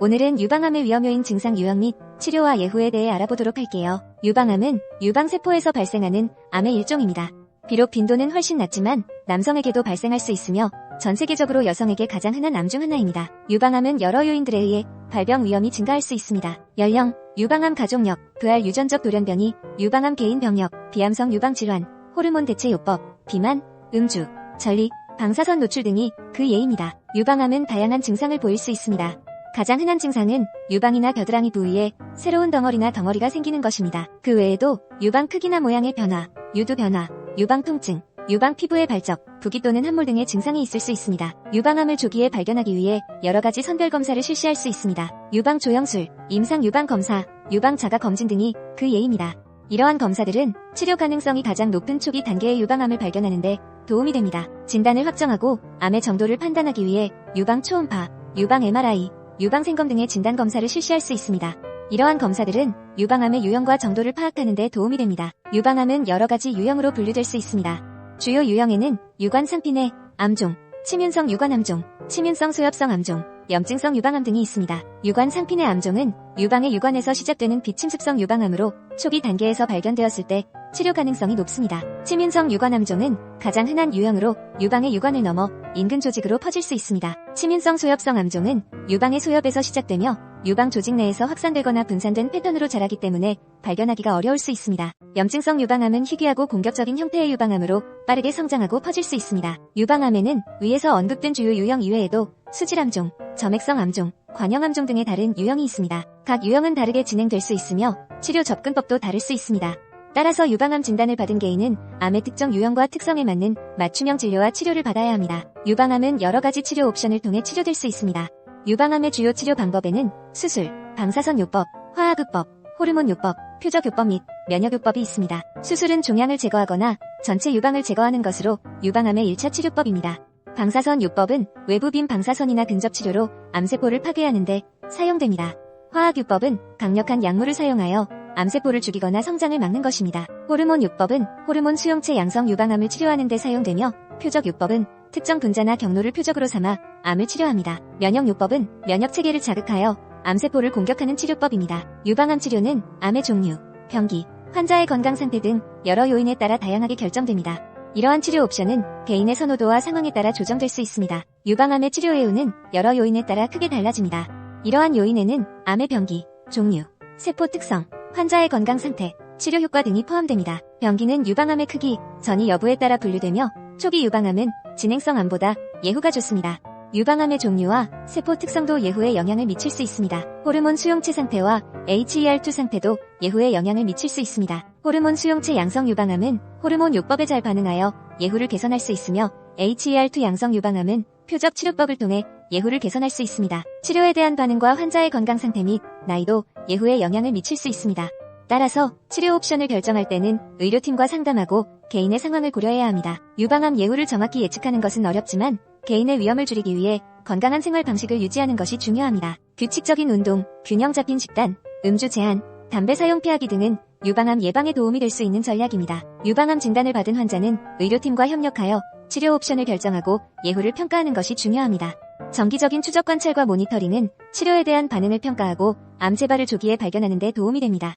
오늘은 유방암의 위험요인 증상 유형 및 치료와 예후에 대해 알아보도록 할게요. 유방암은 유방세포에서 발생하는 암의 일종입니다. 비록 빈도는 훨씬 낮지만 남성에게도 발생할 수 있으며 전 세계적으로 여성에게 가장 흔한 암 중 하나입니다. 유방암은 여러 요인들에 의해 발병 위험이 증가할 수 있습니다. 연령, 유방암 가족력, 부활 유전적 돌연변이, 유방암 개인 병력, 비암성 유방 질환, 호르몬 대체 요법, 비만, 음주, 전리, 방사선 노출 등이 그 예입니다. 유방암은 다양한 증상을 보일 수 있습니다. 가장 흔한 증상은 유방이나 겨드랑이 부위에 새로운 덩어리나 덩어리가 생기는 것입니다. 그 외에도 유방 크기나 모양의 변화, 유두 변화, 유방 통증, 유방 피부의 발적, 부기 또는 함몰 등의 증상이 있을 수 있습니다. 유방암을 조기에 발견하기 위해 여러 가지 선별 검사를 실시할 수 있습니다. 유방 조영술, 임상 유방 검사, 유방 자가 검진 등이 그 예입니다. 이러한 검사들은 치료 가능성이 가장 높은 초기 단계의 유방암을 발견하는데 도움이 됩니다. 진단을 확정하고 암의 정도를 판단하기 위해 유방 초음파, 유방 MRI, 유방 생검 등의 진단 검사를 실시할 수 있습니다. 이러한 검사들은 유방암의 유형과 정도를 파악하는 데 도움이 됩니다. 유방암은 여러 가지 유형으로 분류될 수 있습니다. 주요 유형에는 유관 상피내, 암종, 치민성 유관암종, 치민성 소엽성 암종, 염증성 유방암 등이 있습니다. 유관 상피내 암종은 유방의 유관에서 시작되는 비침습성 유방암으로 초기 단계에서 발견되었을 때 치료 가능성이 높습니다. 치민성 유관암종은 가장 흔한 유형으로 유방의 유관을 넘어 인근 조직으로 퍼질 수 있습니다. 치민성 소엽성 암종은 유방의 소엽에서 시작되며 유방 조직 내에서 확산되거나 분산된 패턴으로 자라기 때문에 발견하기가 어려울 수 있습니다. 염증성 유방암은 희귀하고 공격적인 형태의 유방암으로 빠르게 성장하고 퍼질 수 있습니다. 유방암에는 위에서 언급된 주요 유형 이외에도 수질암종, 점액성 암종, 관형암종 등의 다른 유형이 있습니다. 각 유형은 다르게 진행될 수 있으며 치료 접근법도 다를 수 있습니다. 따라서 유방암 진단을 받은 개인은 암의 특정 유형과 특성에 맞는 맞춤형 진료와 치료를 받아야 합니다. 유방암은 여러 가지 치료 옵션을 통해 치료될 수 있습니다. 유방암의 주요 치료 방법에는 수술, 방사선 요법, 화학요법, 호르몬 요법, 표적 요법 및 면역 요법이 있습니다. 수술은 종양을 제거하거나 전체 유방을 제거하는 것으로 유방암의 1차 치료법입니다. 방사선 요법은 외부빔 방사선이나 근접 치료로 암세포를 파괴하는데 사용됩니다. 화학요법은 강력한 약물을 사용하여 암세포를 죽이거나 성장을 막는 것입니다. 호르몬 요법은 호르몬 수용체 양성 유방암을 치료하는 데 사용되며 표적 요법은 특정 분자나 경로를 표적으로 삼아 암을 치료합니다. 면역 요법은 면역 체계를 자극하여 암세포를 공격하는 치료법입니다. 유방암 치료는 암의 종류, 병기, 환자의 건강 상태 등 여러 요인에 따라 다양하게 결정됩니다. 이러한 치료 옵션은 개인의 선호도와 상황에 따라 조정될 수 있습니다. 유방암의 치료 예후는 여러 요인에 따라 크게 달라집니다. 이러한 요인에는 암의 병기, 종류, 세포 특성, 환자의 건강 상태, 치료 효과 등이 포함됩니다. 병기는 유방암의 크기, 전이 여부에 따라 분류되며 초기 유방암은 진행성 암보다 예후가 좋습니다. 유방암의 종류와 세포 특성도 예후에 영향을 미칠 수 있습니다. 호르몬 수용체 상태와 HER2 상태도 예후에 영향을 미칠 수 있습니다. 호르몬 수용체 양성 유방암은 호르몬 요법에 잘 반응하여 예후를 개선할 수 있으며 HER2 양성 유방암은 표적 치료법을 통해 예후를 개선할 수 있습니다. 치료에 대한 반응과 환자의 건강 상태 및 나이도 예후에 영향을 미칠 수 있습니다. 따라서 치료 옵션을 결정할 때는 의료팀과 상담하고 개인의 상황을 고려해야 합니다. 유방암 예후를 정확히 예측하는 것은 어렵지만 개인의 위험을 줄이기 위해 건강한 생활 방식을 유지하는 것이 중요합니다. 규칙적인 운동, 균형 잡힌 식단, 음주 제한, 담배 사용 피하기 등은 유방암 예방에 도움이 될 수 있는 전략입니다. 유방암 진단을 받은 환자는 의료팀과 협력하여 치료 옵션을 결정하고 예후를 평가하는 것이 중요합니다. 정기적인 추적 관찰과 모니터링은 치료에 대한 반응을 평가하고 암 재발을 조기에 발견하는 데 도움이 됩니다.